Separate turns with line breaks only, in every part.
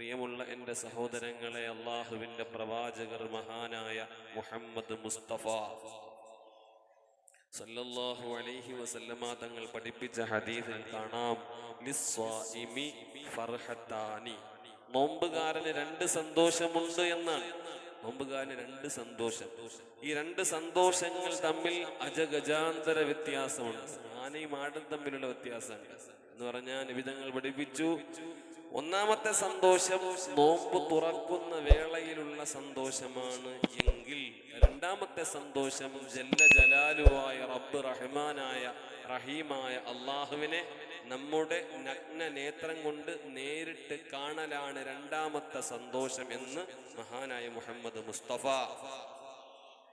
പ്രിയമുള്ള എന്റെ സഹോദരങ്ങളെ അള്ളാഹുവിന്റെ പ്രവാചകർ മഹാനായ മുഹമ്മദ് മുസ്തഫ. സല്ലല്ലാഹു അലൈഹി വസല്ലമ തങ്ങൾ പഠിപ്പിച്ച ഹദീസിൽ കാണാം നോമ്പുകാരന് രണ്ട് സന്തോഷമുണ്ട് എന്നാണ്. നോമ്പുകാരന് രണ്ട് സന്തോഷം. ഈ രണ്ട് സന്തോഷങ്ങൾ തമ്മിൽ അജഗജാന്തര വ്യത്യാസമുണ്ട്. ആനയും ആടും തമ്മിലുള്ള വ്യത്യാസമുണ്ട്. എന്ന് പറഞ്ഞാൽ വിധങ്ങൾ പഠിപ്പിച്ചു ഒന്നാമത്തെ സന്തോഷം നോമ്പ് തുറക്കുന്ന വേളയിലുള്ള സന്തോഷമാണ്. എങ്കിൽ രണ്ടാമത്തെ സന്തോഷം ജല്ല ജലാലുവായ റബ്ബ് റഹ്മാനായ റഹീമായ അള്ളാഹുവിനെ നമ്മുടെ നഗ്ന നേത്രം കൊണ്ട് നേരിട്ട് കാണലാണ് രണ്ടാമത്തെ സന്തോഷം എന്ന് മഹാനായ മുഹമ്മദ് മുസ്തഫ.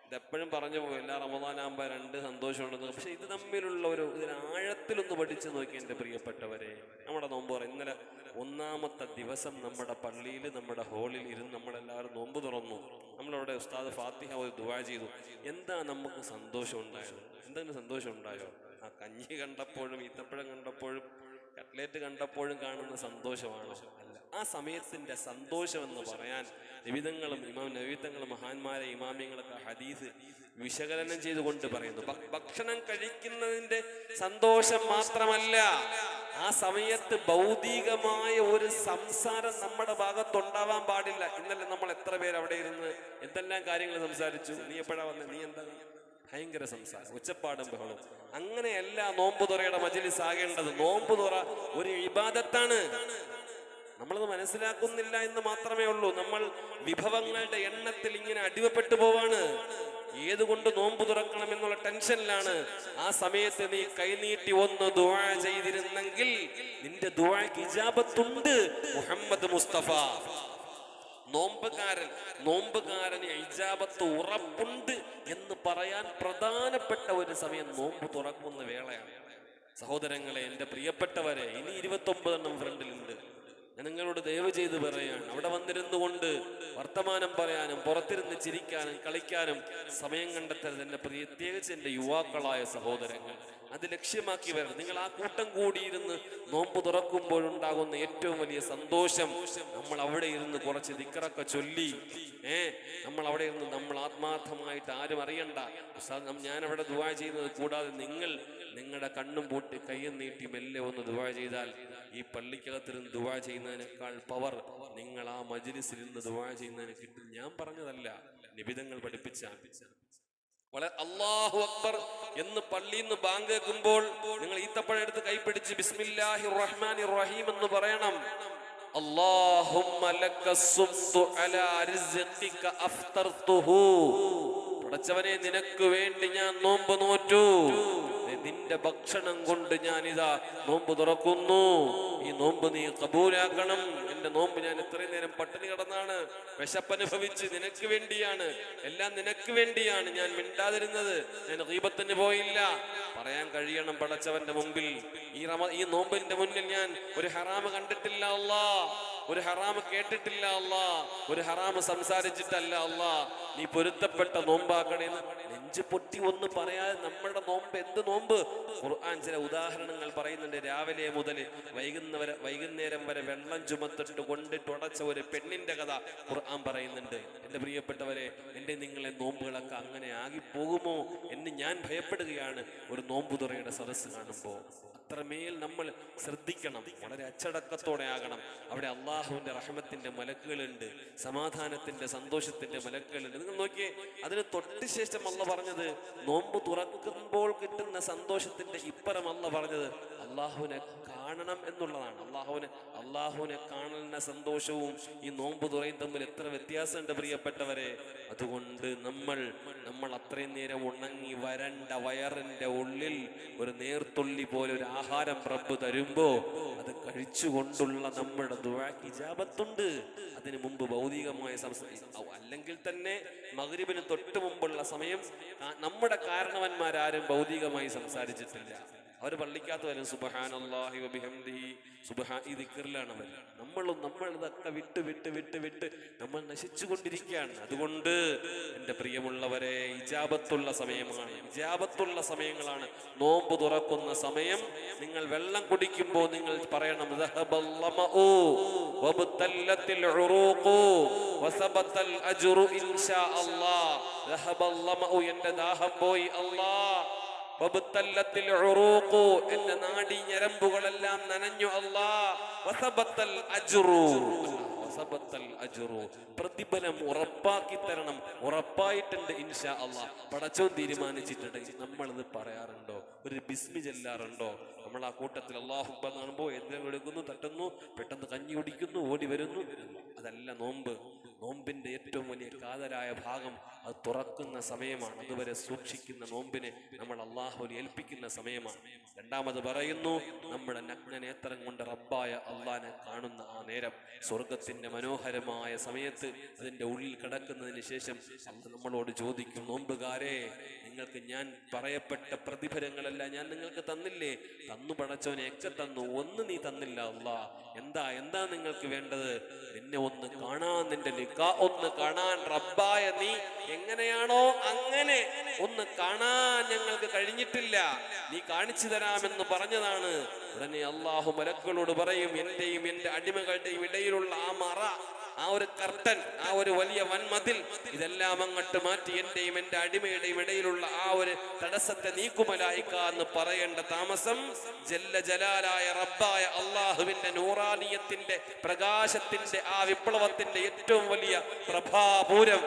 ഇതെപ്പോഴും പറഞ്ഞു പോകും എല്ലാ റമദാനാകുമ്പോൾ രണ്ട് സന്തോഷമുണ്ടെന്ന്. പക്ഷെ ഇത് തമ്മിലുള്ള ഒരു ഇതിന് ആഴത്തിലൊന്ന് പഠിച്ചു നോക്കി എന്റെ പ്രിയപ്പെട്ടവരെ നമ്മുടെ നോമ്പ് പറ ഇന്നലെ ഒന്നാമത്തെ ദിവസം നമ്മുടെ പള്ളിയിൽ നമ്മുടെ ഹോളിൽ ഇരുന്ന് നമ്മളെല്ലാവരും നോമ്പ് തുറന്നു. നമ്മളവിടെ ഉസ്താദ് ഫാത്തിഹ ഒരു ദുവാ ചെയ്തു. എന്താ നമുക്ക് സന്തോഷം ഉണ്ടായത്? എന്തെങ്കിലും സന്തോഷം ഉണ്ടായോ? ആ കഞ്ഞി കണ്ടപ്പോഴും ഈത്തപ്പഴം കണ്ടപ്പോഴും കട്ട്ലേറ്റ് കണ്ടപ്പോഴും കാണുന്ന സന്തോഷമാണോ? ആ സമയത്തിന്റെ സന്തോഷം എന്ന് പറയാൻ നിവിധങ്ങളും ഇമാം നവീത്തങ്ങളും മഹാന്മാരെ ഇമാമ്യങ്ങളൊക്കെ ഹദീസ് വിശകലനം ചെയ്തുകൊണ്ട് പറയുന്നു. ഭക്ഷണം കഴിക്കുന്നതിന്റെ സന്തോഷം മാത്രമല്ല ആ സമയത്ത് ഭൗതികമായ ഒരു സംസാരം നമ്മുടെ ഭാഗത്തുണ്ടാവാൻ പാടില്ല. ഇന്നലെ നമ്മൾ എത്ര പേര് അവിടെ ഇരുന്ന് എന്തെല്ലാം കാര്യങ്ങൾ സംസാരിച്ചു? നീ എപ്പോഴാ വന്നത് നീ എന്താ? ഭയങ്കര സംസാരം ഒച്ചപ്പാടും ബഹളും അങ്ങനെയല്ല നോമ്പ് തുറയുടെ മജിലിസ് ആകേണ്ടത് നോമ്പ് തുറ ഒരു ഇബാദത്താണ്. നമ്മളത് മനസ്സിലാക്കുന്നില്ല എന്ന് മാത്രമേ ഉള്ളൂ. നമ്മൾ വിഭവങ്ങളുടെ എണ്ണത്തിൽ ഇങ്ങനെ അടിവപ്പെട്ടു പോവാണ്. ഏതുകൊണ്ട് നോമ്പ് തുറക്കണം എന്നുള്ള ടെൻഷനിലാണ്. ആ സമയത്ത് നീ കൈനീട്ടി ഒന്ന് ദുആ ചെയ്തിരുന്നെങ്കിൽ നിന്റെ ദുആക്ക് ഇജാബത്തുണ്ട് മുഹമ്മദ് മുസ്തഫ. നോമ്പുകാരൻ നോമ്പുകാരന് ഇജാബത്ത് ഉറപ്പുണ്ട് എന്ന് പറയാൻ പ്രധാനപ്പെട്ട ഒരു സമയം നോമ്പ് തുറക്കുന്ന വേളയാണ്. സഹോദരങ്ങളെ എന്റെ പ്രിയപ്പെട്ടവരെ ഇനി ഇരുപത്തി ഒമ്പതെണ്ണം ഫ്രണ്ടിലുണ്ട്. ഞാൻ നിങ്ങളോട് ദയവ് ചെയ്ത് പറയാണ്. അവിടെ വന്നിരുന്നു കൊണ്ട് വർത്തമാനം പറയാനും പുറത്തിരുന്ന് ചിരിക്കാനും കളിക്കാനും സമയം കണ്ടെത്തരുത് എന്റെ പ്രത്യേകിച്ച് എന്റെ യുവാക്കളായ സഹോദരങ്ങൾ. അത് ലക്ഷ്യമാക്കി വരണം. നിങ്ങൾ ആ കൂട്ടം കൂടിയിരുന്ന് നോമ്പ് തുറക്കുമ്പോഴുണ്ടാകുന്ന ഏറ്റവും വലിയ സന്തോഷം നമ്മൾ അവിടെ ഇരുന്ന് കുറച്ച് ദിക്കറൊക്കെ ചൊല്ലി. ഏ നമ്മൾ അവിടെ ഇരുന്ന് നമ്മൾ ആത്മാർത്ഥമായിട്ട് ആരും അറിയണ്ട. ഞാൻ അവിടെ ദുവാ ചെയ്യുന്നത് കൂടാതെ നിങ്ങൾ നിങ്ങളുടെ കണ്ണും പൂട്ടി കയ്യും നീട്ടി മെല്ലെ ഒന്ന് ദുവാ ചെയ്താൽ ഈ പള്ളിക്കകത്തിരുന്ന് ദുവാ ചെയ്യുന്നതിനേക്കാൾ പവർ നിങ്ങൾ ആ മജിലിസിൽ നിന്ന് ദുവാ ചെയ്യുന്നതിന് കിട്ടും. ഞാൻ പറഞ്ഞതല്ല നിബിധങ്ങൾ പഠിപ്പിച്ച. വളരെ അള്ളാഹു അക്ബർ എന്ന് പള്ളിയിൽ നിന്ന് ബാങ്ക് കേൾക്കുമ്പോൾ നിങ്ങൾ ഈത്തപ്പഴം എടുത്ത് കൈപ്പിടിച്ച് ബിസ്മില്ലാഹി റഹ്മാനി റഹീം എന്ന് പറയണം. പടച്ചവനെ നിനക്ക് വേണ്ടി ഞാൻ നോമ്പ് നോറ്റു. നിന്റെ ഭക്ഷണം കൊണ്ട് ഞാൻ ഇതാ നോമ്പ് തുറക്കുന്നു. ഈ നോമ്പ് നീ കബൂലാക്കണം. എന്റെ നോമ്പ് ഞാൻ ഇത്രയും നേരം പട്ടിണി കിടന്നാണ്. വിശപ്പനുഭവിച്ച് നിനക്ക് വേണ്ടിയാണ്. എല്ലാം നിനക്ക് വേണ്ടിയാണ് ഞാൻ മിണ്ടാതിരുന്നത്. ഞാൻ ദീപത്തിന് പോയില്ല. പറയാൻ കഴിയണം പടച്ചവന്റെ മുമ്പിൽ. ഈ റമ ഈ നോമ്പിന്റെ മുന്നിൽ ഞാൻ ഒരു ഹറാമ് കണ്ടിട്ടില്ല അല്ലാ. ഒരു ഹറാമ് കേട്ടിട്ടില്ല അല്ലാ. ഒരു ഹറാമ് സംസാരിച്ചിട്ടല്ല അല്ലാ. നീ പൊരുത്തപ്പെട്ട നോമ്പാക്കണേന്ന് നെഞ്ച് പൊട്ടി ഒന്ന് പറയാതെ നമ്മുടെ നോമ്പ് എന്ത് നോമ്പ്? ഖുർആൻ ചില ഉദാഹരണങ്ങൾ പറയുന്നുണ്ട്. രാവിലെ മുതൽ വൈകുന്നവരെ വൈകുന്നേരം വരെ വെള്ളം ചുമത്തിട്ട് കൊണ്ടിട്ട് ഉടച്ച ഒരു പെണ്ണിന്റെ കഥ ഖുർആൻ പറയുന്നുണ്ട്. എന്റെ പ്രിയപ്പെട്ടവരെ എന്റെ നിങ്ങളെ നോമ്പുകളൊക്കെ അങ്ങനെ ആകി പോകുമോ എന്ന് ഞാൻ ഭയപ്പെടുകയാണ്. ഒരു നോമ്പുതുറയുടെ സദസ്സ് കാണുമ്പോൾ അത്രമേൽ നമ്മൾ ശ്രദ്ധിക്കണം. വളരെ അച്ചടക്കത്തോടെ ആകണം. അവിടെ അള്ളാഹുവിന്റെ റഹമത്തിന്റെ മലക്കുകളുണ്ട് സമാധാനത്തിന്റെ സന്തോഷത്തിന്റെ മലക്കുകളുണ്ട്. നിങ്ങൾ നോക്കിയേ അതിന് തൊട്ട് ശേഷം അല്ല പറഞ്ഞത് നോമ്പ് തുറക്കുമ്പോൾ കിട്ടുന്ന സന്തോഷത്തിന്റെ ഇപ്പറം അല്ല പറഞ്ഞത് അള്ളാഹുവിനെ കാണണം എന്നുള്ളതാണ്. അള്ളാഹുവിനെ അള്ളാഹുവിനെ കാണുന്ന സന്തോഷവും ഈ നോമ്പ് തുറയും തമ്മിൽ എത്ര വ്യത്യാസമുണ്ട് പ്രിയപ്പെട്ടവരെ? അതുകൊണ്ട് നമ്മൾ നമ്മൾ അത്രയും നേരം ഉണങ്ങി വരണ്ട വയറിന്റെ ഉള്ളിൽ ഒരു നേർത്തുള്ളി പോലെ ഒരു ആഹാരം റബ്ബ് തരുമ്പോ അത് കഴിച്ചുകൊണ്ടുള്ള നമ്മുടെ ദുആക്ക് അതിന് മുമ്പ് ഭൗതികമായ സംസ്കാരം അല്ലെങ്കിൽ തന്നെ മകരിബിന് തൊട്ട് മുമ്പുള്ള സമയം നമ്മുടെ കാരണവന്മാരാരും ഭൗതികമായി സംസാരിച്ചിട്ടില്ല. അവർ പള്ളിക്കകത്ത് വരും. വബിഹംദിഹി. സുബഹാ ഈ ദിക്കറിലാണ് അവർ നമ്മളും നമ്മൾ ഇതൊക്കെ വിട്ട് വിട്ട് വിട്ട് വിട്ട് നമ്മൾ നശിച്ചുകൊണ്ടിരിക്കുകയാണ്. അതുകൊണ്ട് എന്റെ പ്രിയമുള്ളവരെ ഇജാബത്തുള്ള സമയമാണ്. ഇജാബത്തുള്ള സമയങ്ങളാണ്. നോമ്പ് തുറക്കുന്ന സമയം. നിങ്ങൾ വെള്ളം കുടിക്കുമ്പോൾ നിങ്ങൾ പറയണം "ദഹബൽ ലമഉ വബ്തല്ലത്തിൽ ഉറൂഖു വസബത്തൽ അജ്റു ഇൻഷാ അല്ലാഹ്. ദഹബൽ ലമഉ എന്റെ ദാഹം പോയി അല്ലാഹ്. വബത്തല്ലത്തിൽ ഉറൂഖു എന്റെ നാടി ഞരമ്പുകളെല്ലാം നനഞ്ഞു പ്രതിഫലം ഉറപ്പാക്കി തരണം. ഉറപ്പായിട്ടുണ്ട് ഇൻഷാ അല്ലാ. പടച്ചോൻ തീരുമാനിച്ചിട്ടുണ്ട്. നമ്മൾ ഇത് പറയാറുണ്ടോ? ഒരു ബിസ്മി ചെല്ലാറുണ്ടോ? നമ്മൾ ആ കൂട്ടത്തിൽ അള്ളാഹുബ കാണുമ്പോൾ എന്തെങ്കിലും എടുക്കുന്നു തട്ടുന്നു പെട്ടെന്ന് കഞ്ഞി കുടിക്കുന്നു ഓടി വരുന്നു. അതല്ല നോമ്പ്. നോമ്പിന്റെ ഏറ്റവും വലിയ കാതലായ ഭാഗം അത് തുറക്കുന്ന സമയമാണ്. അതുവരെ സൂക്ഷിക്കുന്ന നോമ്പിനെ നമ്മൾ അള്ളാഹുവിൽ ഏൽപ്പിക്കുന്ന സമയമാണ്. രണ്ടാമത് പറയുന്നു നമ്മുടെ നഗ്നനേത്രം കൊണ്ട് റബ്ബായ അള്ളാനെ കാണുന്ന ആ നേരം സ്വർഗത്തിന്റെ മനോഹരമായ സമയത്ത് അതിന്റെ ഉള്ളിൽ കിടക്കുന്നതിന് ശേഷം നമ്മളോട് ചോദിക്കും നോമ്പുകാരെ നിങ്ങൾക്ക് ഞാൻ പറയപ്പെട്ട പ്രതിഫലങ്ങളല്ല ഞാൻ നിങ്ങൾക്ക് തന്നില്ലേ? തന്നു പടച്ചവനെ ഒക്കെ തന്നു ഒന്ന് നീ തന്നില്ല അള്ളാ. എന്താ എന്താ നിങ്ങൾക്ക് വേണ്ടത്? നിന്നെ ഒന്ന് കാണാൻ നിന്റെ ലിക്കാ ഒന്ന് കാണാൻ റബ്ബായ നീ. എങ്ങനെയാണോ അങ്ങനെ ഒന്ന് കാണാൻ ഞങ്ങൾക്ക് കഴിഞ്ഞിട്ടില്ല. നീ കാണിച്ചു തരാമെന്ന് പറഞ്ഞതാണ്. ഉടനെ അള്ളാഹു മലക്കളോട് പറയും എന്റെയും എന്റെ അടിമകളുടെയും ഇടയിലുള്ള ആ മറ ആ ഒരു കർട്ടൻ ആ ഒരു വലിയ വൻമതിൽ ഇതെല്ലാം അങ്ങോട്ട് മാറ്റി എന്റെയും എന്റെ അടിമയുടെയും ഇടയിലുള്ള ആ ഒരു തടസ്സത്തെ നീക്കുമലായിക്ക എന്ന് പറയേണ്ട താമസം ജല്ല ജലാലായ റബ്ബായ അള്ളാഹുവിന്റെ നൂറാനീയത്തിന്റെ പ്രകാശത്തിന്റെ ആ വിപ്ലവത്തിന്റെ ഏറ്റവും വലിയ പ്രഭാപൂരം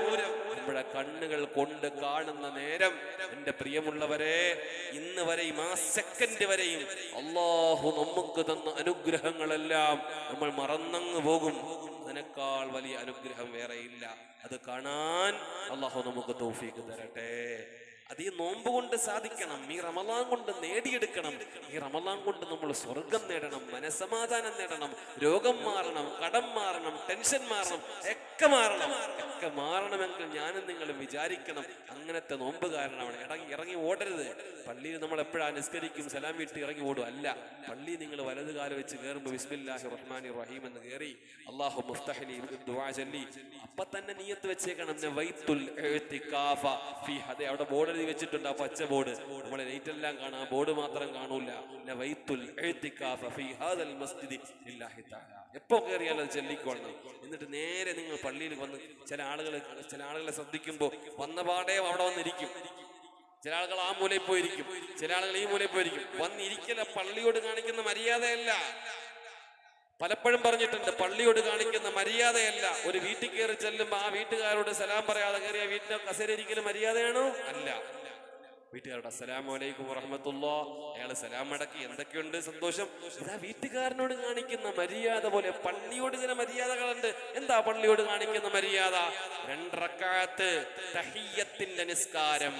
നമ്മുടെ കണ്ണുകൾ കൊണ്ട് കാണുന്ന നേരം. എന്റെ പ്രിയമുള്ളവരെ ഇന്ന് വരെയും ആ സെക്കൻഡ് വരെയും അള്ളാഹു നമുക്ക് തന്ന അനുഗ്രഹങ്ങളെല്ലാം നമ്മൾ മറന്നങ്ങ് പോകും. അതിനേക്കാൾ വലിയ അനുഗ്രഹം വേറെയില്ല. അത് കാണാൻ അള്ളാഹു നമുക്ക് തോഫീക്ക് തരട്ടെ. അത് ഈ നോമ്പ് കൊണ്ട് സാധിക്കണം ഈ റമലാൻ കൊണ്ട് നേടിയെടുക്കണം. ഈ റമലാൻ കൊണ്ട് നമ്മൾ സ്വർഗം നേടണം മനസമാധാനം നേടണം രോഗം മാറണം കടം മാറണം ടെൻഷൻ മാറണം ഒക്കെ മാറണം. ഒക്കെ മാറണമെങ്കിൽ ഞാനും നിങ്ങൾ വിചാരിക്കണം അങ്ങനത്തെ നോമ്പ് കാരണമാണ് ഇടങ്ങി ഇറങ്ങി ഓടരുത്. പള്ളിയിൽ നമ്മൾ എപ്പോഴാ നിസ്കരിക്കും സലാം വീട്ടിൽ ഇറങ്ങി ഓടും. അല്ല പള്ളി നിങ്ങൾ വലത് കാലം വെച്ച് കയറുമ്പോൾ ബിസ്മില്ലാഹി റഹ്മാനി റഹീം എന്ന് കയറി അള്ളാഹു മുസ്തഹലി അപ്പൊ തന്നെ നീയത്ത് വെച്ചേക്കണം അവിടെ ബോർഡ് എഴുതി വെച്ചിട്ടുണ്ട് ആ പച്ച ബോർഡ്. നമ്മളെ ലൈറ്റ് എല്ലാം കാണാം. ബോർഡ് മാത്രം കാണൂല. എപ്പോ കയറിയാലും അത് ചെല്ലിക്കൊള്ളണം. എന്നിട്ട് നേരെ നിങ്ങൾ പള്ളിയിൽ വന്ന് ചില ആളുകൾ ചില ആളുകളെ ശ്രദ്ധിക്കുമ്പോൾ വന്ന പാടേ അവിടെ വന്നിരിക്കും. ചില ആളുകൾ ആ മൂലയിൽ പോയിരിക്കും. ചില ആളുകൾ ഈ മൂലയിൽ പോയിരിക്കും. വന്നിരിക്കല പള്ളിയോട് കാണിക്കുന്ന മര്യാദയല്ല. പലപ്പോഴും പറഞ്ഞിട്ടുണ്ട് പള്ളിയോട് കാണിക്കുന്ന മര്യാദയല്ല. ഒരു വീട്ടിൽ കയറി ചെല്ലുമ്പോൾ ആ വീട്ടുകാരോട് സലാം പറയാതെ കയറിയ വീട്ടിലെ കസേരിക്കലും മര്യാദയാണോ? അല്ല. വീട്ടുകാരോട് അസ്സലാമു അലൈക്കും വറഹമത്തുള്ള. അയാൾ സലാം മടക്കി എന്തൊക്കെയുണ്ട് സന്തോഷം? ഇതാ വീട്ടുകാരനോട് കാണിക്കുന്ന മര്യാദ പോലെ പള്ളിയോട് ചില മര്യാദകളുണ്ട്. എന്താ പള്ളിയോട് കാണിക്കുന്ന മര്യാദ? രണ്ടറക്കാത്ത് നിസ്കാരം.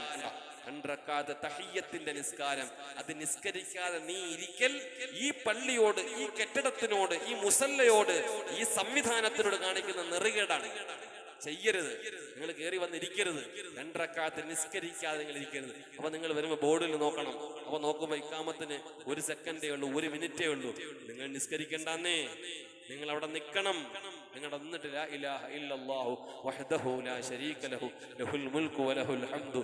കണ്ടോ? തഹയ്യത്തിന്റെ നിസ്കാരം. അത് നിസ്കരിക്കാതെ നീ ഇരിക്കൽ ഈ പള്ളിയോട് ഈ കെട്ടിടത്തിനോട് ഈ മുസല്ലയോട് ഈ സംവിധാനത്തിനോട് കാണിക്കുന്ന നെറുകേടാണ്. ചെയ്യരുത്. നിങ്ങൾ കയറി വന്നിരിക്കരുത്. രണ്ടരക്കാലത്ത് നിസ്കരിക്കാതെ നിങ്ങൾ ഇരിക്കരുത്. അപ്പൊ നിങ്ങൾ വരുമ്പോ ബോർഡിൽ നോക്കണം. അപ്പൊ നോക്കുമ്പോ ഇക്കാമത്തിന് ഒരു സെക്കൻഡേ ഉള്ളൂ ഒരു മിനിറ്റേ ഉള്ളൂ. നിങ്ങൾ നിസ്കരിക്കണ്ടെന്നേ. നിങ്ങൾ അവിടെ നിൽക്കണം. നിങ്ങൾ ലാ ഇലാഹ ഇല്ലല്ലാഹു വഹ്ദഹു ലാ ശരീക ലഹു ലഹുൽ വലഹുൽ ഹംദു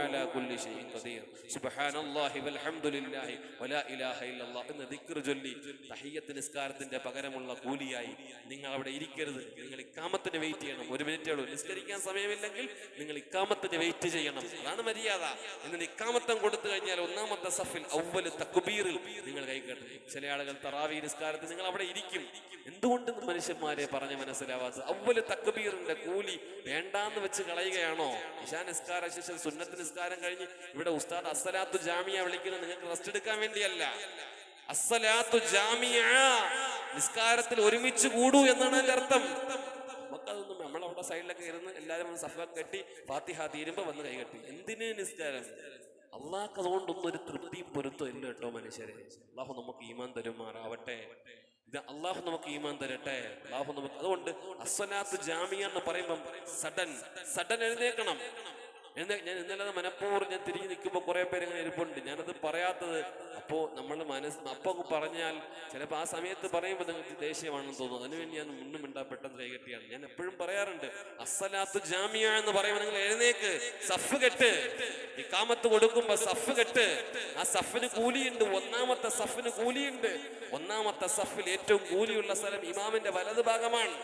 അലാ കുല്ലി ഖദീർ. സുബ്ഹാനല്ലാഹി വൽഹംദുലില്ലാഹി വലാ ഇലാഹ ഇല്ലല്ലാഹ് ദിക്ർ ചൊല്ലി തഹിയ്യത്ത് നിസ്കാരത്തിന്റെ പകരമുള്ള കൂലിയായി നിങ്ങൾ അവിടെ ഇരിക്കരുത്. നിങ്ങൾ ഇക്കാമത്തിന് വെയിറ്റ് ചെയ്യണം. ഒരു മിനിറ്റേ ഉള്ളൂ. നിസ്കരിക്കാൻ സമയമില്ലെങ്കിൽ നിങ്ങൾ ഇക്കാമത്തിന് വെയിറ്റ് ചെയ്യണം. അതാണ് മര്യാദ. എന്നിട്ട് ഇക്കാമത്തം കൊടുത്തു കഴിഞ്ഞാൽ ഒന്നാമത്തെ സഫിൽ ഔവൽ തക്ബീറിൽ നിങ്ങൾ ചില ആളുകൾ തറാവി നിസ്കാരത്തിൽ നിങ്ങൾ അവിടെ ഇരിക്കും. എന്തുകൊണ്ട് മനുഷ്യന്മാരെ പറഞ്ഞ് മനസ്സിലാവാത്തത്? അവൽ തക്ബീറിന്റെ കൂലി വേണ്ടാന്ന് വെച്ച് കളയുകയാണോ? ഇഷാ നിസ്കാര ശേഷം സുന്നത്ത് നിസ്കാരം കഴിഞ്ഞ് ഇവിടെ ഉസ്താദ് അസലാത്തു ജാമിയ വിളിക്കുന്നത് നിങ്ങൾക്ക് റെസ്റ്റ് എടുക്കാൻ വേണ്ടിയല്ല. അസലാത്തു ജാമിയ നിസ്കാരത്തിൽ ഒരുമിച്ച് കൂടൂ എന്നാണ് അതിന്റെ അർത്ഥം. നമുക്കതൊന്നും നമ്മളവിടെ സൈഡിലൊക്കെ ഇരുന്ന് എല്ലാവരും സഫ കെട്ടി ഫാത്തിഹ തീരുമ്പോ വന്ന് കൈകെട്ടി എന്തിന് നിസ്കാരം? അള്ളാഹ് അതുകൊണ്ടൊന്നും ഒരു തൃപ്തിയും പൊരുത്തം ഇല്ല കേട്ടോ മനുഷ്യരെ. അള്ളാഹു നമുക്ക് ഈമാൻ തരുമാറാവട്ടെ. ഇത് അള്ളാഹു നമുക്ക് ഈമാൻ തരട്ടെ. അള്ളാഹു നമുക്ക് അതുകൊണ്ട് അസ്വനാത്ത് ജാമിയ എന്ന് പറയുമ്പം സഡൻ സഡൻ എഴുന്നേക്കണം എന്ന് ഞാൻ ഇന്നലെ മനഃപൂർവം ഞാൻ തിരിഞ്ഞു നിൽക്കുമ്പോൾ കുറേ പേര് ഇങ്ങനെ ഇരിപ്പുണ്ട്. ഞാനത് പറയാത്തത് അപ്പോ നമ്മൾ മനസ്സ് അപ്പൊ അങ്ങ് പറഞ്ഞാൽ ചിലപ്പോൾ ആ സമയത്ത് പറയുമ്പോൾ നിങ്ങൾക്ക് ദേഷ്യമാണെന്ന് തോന്നുന്നു അതിനുവേണ്ടി ഞാൻ മുന്നും മിണ്ടാ പെട്ടെന്ന് കൈകെട്ടിയാണ് ഞാൻ എപ്പോഴും പറയാറുണ്ട് അസലാത്ത് ജാമിയ എന്ന് പറയുമ്പോൾ നിങ്ങൾ എഴുന്നേക്ക് സഫ് കെട്ട്. ഈ കാമത്ത് കൊടുക്കുമ്പോ സഫ് കെട്ട്. ആ സഫിന് കൂലിയുണ്ട്. ഒന്നാമത്തെ സഫിന് കൂലിയുണ്ട്. ഒന്നാമത്തെ സഫിൽ ഏറ്റവും കൂലിയുള്ള സ്ഥലം ഇമാമിന്റെ വലത് ഭാഗമാണ്.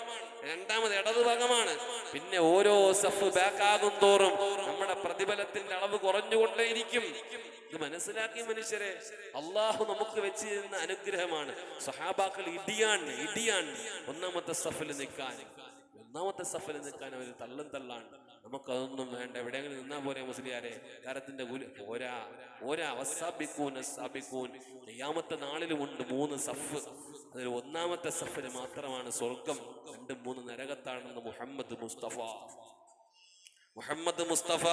രണ്ടാമത് ഇടത് ഭാഗമാണ്. പിന്നെ ഓരോ സഫ് ബാക്കാകും തോറും നമ്മുടെ പ്രതിഫലത്തിന്റെ അളവ് കുറഞ്ഞുകൊണ്ടേയിരിക്കും. ഇത് മനസ്സിലാക്കിയ മനുഷ്യരെ അള്ളാഹു നമുക്ക് വെച്ച് തരുന്ന അനുഗ്രഹമാണ്. സഹാബാക്കൾ ഇടിയാണ് ഇടിയാണ് ഒന്നാമത്തെ സഫിൽ നിൽക്കാൻ. ഒന്നാമത്തെ സഫിൽ നിൽക്കാൻ അവർ തള്ളും തള്ളാണ് നമുക്കതൊന്നും വേണ്ട. എവിടെയെങ്കിലും നിന്നാ പോരെ മുസ്ലിയാരെ? കാരത്തിന്റെ ഓരാ ഓരാ വസാബിക്കൂൻ നെയ്യാമത്തെ നാളിലുമുണ്ട് മൂന്ന് സഫ്. അതിൽ ഒന്നാമത്തെ സഫിന് മാത്രമാണ് സ്വർഗം. രണ്ട് മൂന്ന് നരകത്താണെന്ന് മുഹമ്മദ് മുസ്തഫ. മുഹമ്മദ് മുസ്തഫ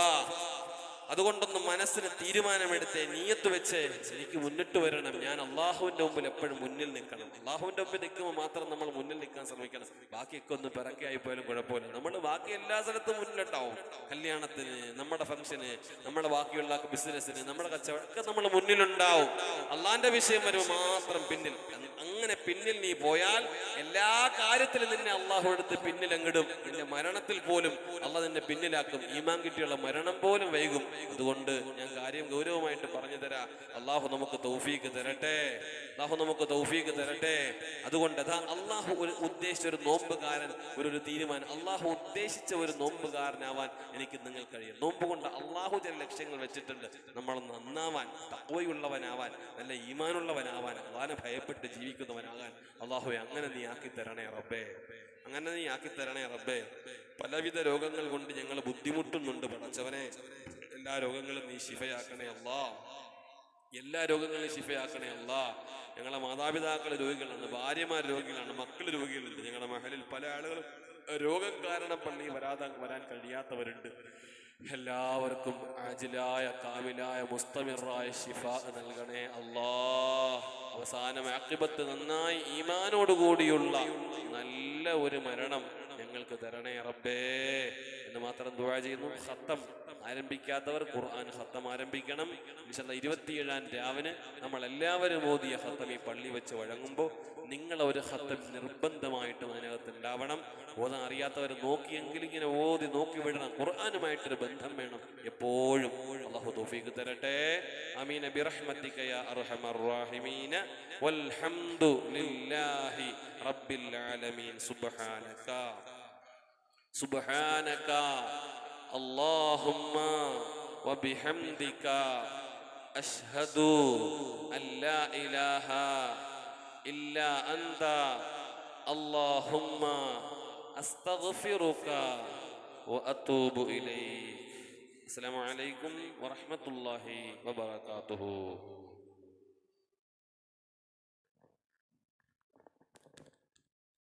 അതുകൊണ്ടൊന്ന് മനസ്സിന് തീരുമാനമെടുത്ത് നീയത്ത് വെച്ച്. എനിക്ക് മുന്നിട്ട് വരണം. ഞാൻ അള്ളാഹുവിന്റെ മുമ്പിൽ എപ്പോഴും മുന്നിൽ നിൽക്കണം. അള്ളാഹുവിന്റെ മുമ്പിൽ നിൽക്കുമ്പോൾ മാത്രം നമ്മൾ മുന്നിൽ നിൽക്കാൻ ശ്രമിക്കണം. ബാക്കിയൊക്കെ ഒന്ന് പിറക്കായി പോയാലും കുഴപ്പമില്ല. നമ്മൾ ബാക്കി എല്ലാ സ്ഥലത്തും മുന്നിലുണ്ടാവും. കല്യാണത്തിന് നമ്മുടെ ഫംഗ്ഷന് നമ്മുടെ ബാക്കിയുള്ള ബിസിനസ്സിന് നമ്മുടെ കച്ചവടമൊക്കെ നമ്മൾ മുന്നിലുണ്ടാവും. അള്ളാന്റെ വിഷയം വരുമ്പോൾ മാത്രം പിന്നിൽ. അങ്ങനെ പിന്നിൽ നീ പോയാൽ എല്ലാ കാര്യത്തിലും നിന്നെ അള്ളാഹു എടുത്ത് പിന്നിലങ്ങിടും. നിന്റെ മരണത്തിൽ പോലും അള്ളാഹ് നിന്നെ പിന്നിലാക്കും. ഈമാൻ കിട്ടിയുള്ള മരണം പോലും വൈകും. അതുകൊണ്ട് ഞാൻ കാര്യം ഗൗരവമായിട്ട് പറഞ്ഞു തരാം. അള്ളാഹു നമുക്ക് തൗഫീക്ക് തരട്ടെ. അള്ളാഹു നമുക്ക് തൗഫീക്ക് തരട്ടെ. അതുകൊണ്ട് അതാ അള്ളാഹു ഒരു ഉദ്ദേശിച്ച ഒരു നോമ്പുകാരൻ ഒരു ഒരു തീരുമാനം. അള്ളാഹു ഉദ്ദേശിച്ച ഒരു നോമ്പുകാരനാവാൻ എനിക്ക് നിങ്ങൾ കഴിയും. നോമ്പ് കൊണ്ട് അള്ളാഹു ചില ലക്ഷ്യങ്ങൾ വെച്ചിട്ടുണ്ട്. നമ്മൾ നന്നാവാൻ തക്കവയുള്ളവനാവാൻ നല്ല ഈമാനുള്ളവനാവാൻ അള്ളാഹനെ ഭയപ്പെട്ട് ജീവിക്കുന്നവനാകാൻ അള്ളാഹുവെ അങ്ങനെ നീ ആക്കി തരണേ റബ്ബേ. അങ്ങനെ നീ ആക്കി തരണേ റബ്ബേ. പലവിധ രോഗങ്ങൾ കൊണ്ട് ഞങ്ങൾ ബുദ്ധിമുട്ടുന്നുണ്ട് പടച്ചവനെ. എല്ലാ രോഗങ്ങളും നീ ശിഫയാക്കണേ അല്ലാ. എല്ലാ രോഗങ്ങളും ശിഫയാക്കണേ അല്ല. ഞങ്ങളെ മാതാപിതാക്കൾ രോഗികളാണ് ഭാര്യമാർ രോഗികളാണ് മക്കൾ രോഗികളുണ്ട്. ഞങ്ങളുടെ മഹലിൽ പല ആളുകളും രോഗം കാരണം പള്ളി വരാതെ വരാൻ കഴിയാത്തവരുണ്ട്. എല്ലാവർക്കും അജിലായ കാമിലായ മുസ്തമിറായ ശിഫ നൽകണേ അല്ലാ. അവസാനം ആക്രിപത്ത് നന്നായി ഈമാനോടുകൂടിയുള്ള നല്ല ഒരു മരണം ഞങ്ങൾക്ക് തരണേ റബ്ബേ എന്ന് മാത്രം ദുവാ ചെയ്യുന്നു. ഹത്തം ആരംഭിക്കാത്തവർ ഖുർആൻ ഹത്തം ആരംഭിക്കണം. വിശദ ഇരുപത്തിയേഴാം രാവിന് നമ്മൾ എല്ലാവരും ഓതിയ ഹത്തം ഈ പള്ളി വെച്ച് വഴങ്ങുമ്പോൾ നിങ്ങൾ ഒരു ഹത്തം നിർബന്ധമായിട്ടും അതിനകത്ത് ഉണ്ടാവണം ഓതാൻ അറിയാത്തവർ നോക്കിയെങ്കിലും ഇങ്ങനെ ഓതി നോക്കി വിടണം. ഖുർആാനുമായിട്ടൊരു ബന്ധം വേണം. എപ്പോഴും അള്ളാഹു തോഫീക്ക് തരട്ടെ. അമീന ബിറഹ്മത്തിക യാ അർഹമർ رب ആലമീൻ. സുബ്ഹാനക. سبحانك. اللهم وبحمدك أشهد أن لا إله إلا أنت. اللهم أستغفرك وأتوب إليك. السلام عليكم ورحمة الله وبركاته.